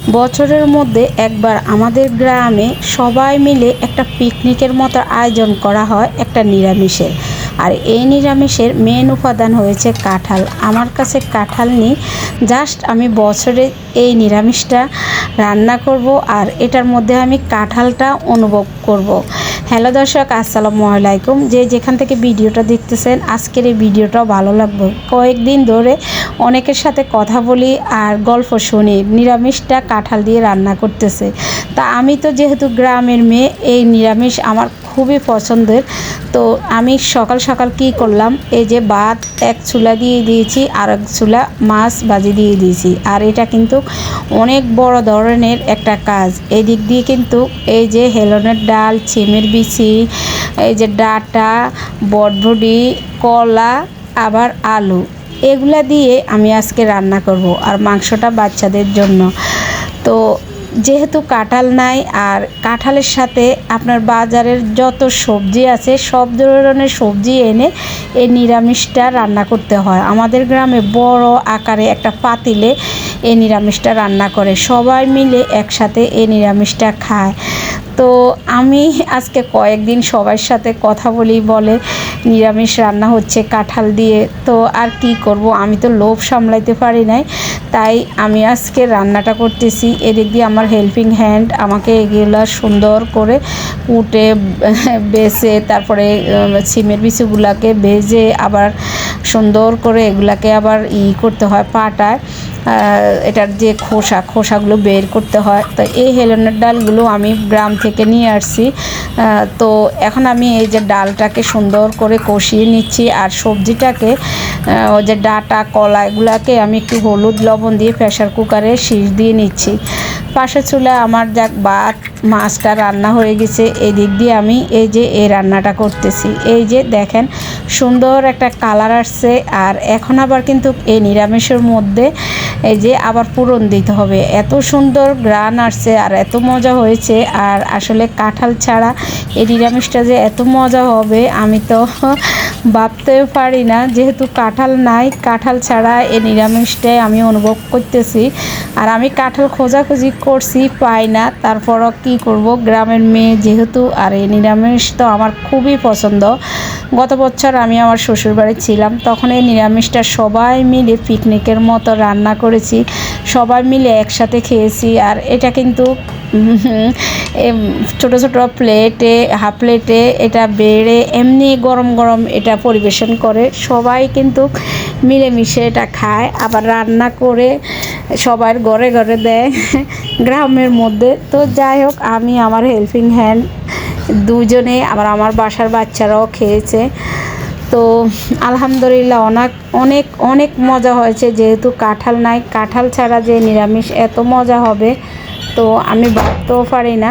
বছরের মধ্যে একবার আমাদের গ্রামে সবাই মিলে একটা পিকনিকের মতো আয়োজন করা হয় একটা নিরামিষের আর এই নিরামিষের মেন উপাদান হয়েছে কাঁঠাল আমার কাছে কাঁঠাল নেই, জাস্ট আমি বছরে এই নিরামিষটা রান্না করব আর এটার মধ্যে আমি কাঁঠালটা অনুভব করব। হ্যালো দর্শক, আসসালামু আলাইকুম। যে যেখান থেকে ভিডিওটা দেখতেছেন, আজকের এই ভিডিওটাও ভালো লাগবে। কয়েকদিন ধরে অনেকের সাথে কথা বলি আর গল্প শুনি, নিরামিষটা কাঁঠাল দিয়ে রান্না করতেছে। তা আমি তো যেহেতু গ্রামের মেয়ে, এই নিরামিষ আমার খুবই পছন্দের। তো আমি সকাল সকাল কি করলাম, এই যে ভাত এক চুলা দিয়ে দিয়েছি, আর এক চুলা মাছ ভাজি দিয়ে দিয়েছি। আর এটা কিন্তু অনেক বড় ধরনের একটা কাজ। এদিক দিয়ে কিন্তু এই যে হেলনের ডাল ছিমের বিচি, এই যে ডাটা বটবডি কলা, আবার আলু, এগুলা দিয়ে আমি আজকে রান্না করব, আর মাংসটা বাচ্চাদের জন্য। তো যেহেতু কাঁঠাল নাই আর কাঁঠালের সাথে আপনার বাজারের যত সবজি আছে, সব ধরনের সবজি এনে এই নিরামিষটা রান্না করতে হয়। আমাদের গ্রামে বড় আকারে একটা পাতিলে এই নিরামিষটা রান্না করে। সবাই মিলে একসাথে এই নিরামিষটা খায়। তো আমি আজকে কয়েকদিন সবার সাথে কথা বলি বলে, নিরামিষ রান্না হচ্ছে কাঁঠাল দিয়ে। তো আর কি করব, আমি তো লোভ সামলাইতে পারি নাই, তাই আমি আজকে রান্নাটা করতেছি। এদিক দিয়ে আমার হেল্পিং হ্যান্ড আমাকে এগুলো সুন্দর করে কুটে, বেছে, তারপরে সিমের বিচুগুলাকে ভেজে আবার সুন্দর করে এগুলাকে আবার ই করতে হয় পাটায়। এটার যে খোসা, খোসাগুলো বের করতে হয়। তো এই হেলনের ডালগুলো আমি গ্রাম থেকে নিয়ে আসছি। তো এখন আমি এই যে ডালটাকে সুন্দর করে কষিয়ে নিচ্ছি আর সবজিটাকে ওই যে ডাটা, কলা, এগুলাকে আমি একটু হলুদ লবণ দিয়ে প্রেশার কুকারে শীষ দিয়ে নিচ্ছি। পাশে চুলে আমার যাক ভাত মাছটা রান্না হয়ে গেছে। এদিক দিয়ে আমি এই যে এই রান্নাটা করতেছি। এই যে দেখেন, সুন্দর একটা কালার আসছে। আর এখন আবার কিন্তু এই নিরামিষের মধ্যে এই যে আবার পূরণ দিতে হবে। এত সুন্দর গ্রান আসছে আর এত মজা হয়েছে। আর আসলে কাঁঠাল ছাড়া এই নিরামিষটা যে এত মজা হবে, আমি তো ভাবতেও পারি না, যেহেতু কাঁঠাল নাই, কাঁঠাল ছাড়া এই নিরামিষটাই আমি অনুভব করতেছি। আর আমি কাঁঠাল খোঁজাখুঁজি করছি, পাই না, তারপরও কি করব? গ্রামের মেয়ে যেহেতু, আর এই নিরামিষ তো আমার খুবই পছন্দ। গত বছর আমি আমার শ্বশুরবাড়ি ছিলাম, তখন এই নিরামিষটা সবাই মিলে পিকনিকের মতো রান্না করেছি। সবাই মিলে একসাথে খেয়েছি আর এটা কিন্তু ছোট ছোট প্লেটে হাফ প্লেটে এটা বেড়ে এমনি গরম গরম এটা পরিবেশন করে। সবাই কিন্তু মিলেমিশে এটা খায়, আবার রান্না করে সবার ঘরে ঘরে দেয় গ্রামের মধ্যে। তো যাই হোক, আমি আমার হেল্পিং হ্যান্ড দুজনে, আবার আমার বাসার বাচ্চারাও খেয়েছে। তো আলহামদুলিল্লাহ অনেক অনেক অনেক মজা হয়েছে। যেহেতু কাঁঠাল নাই, কাঁঠাল ছাড়া যে নিরামিষ এত মজা হবে, তো আমি ভাবতেও পারি না।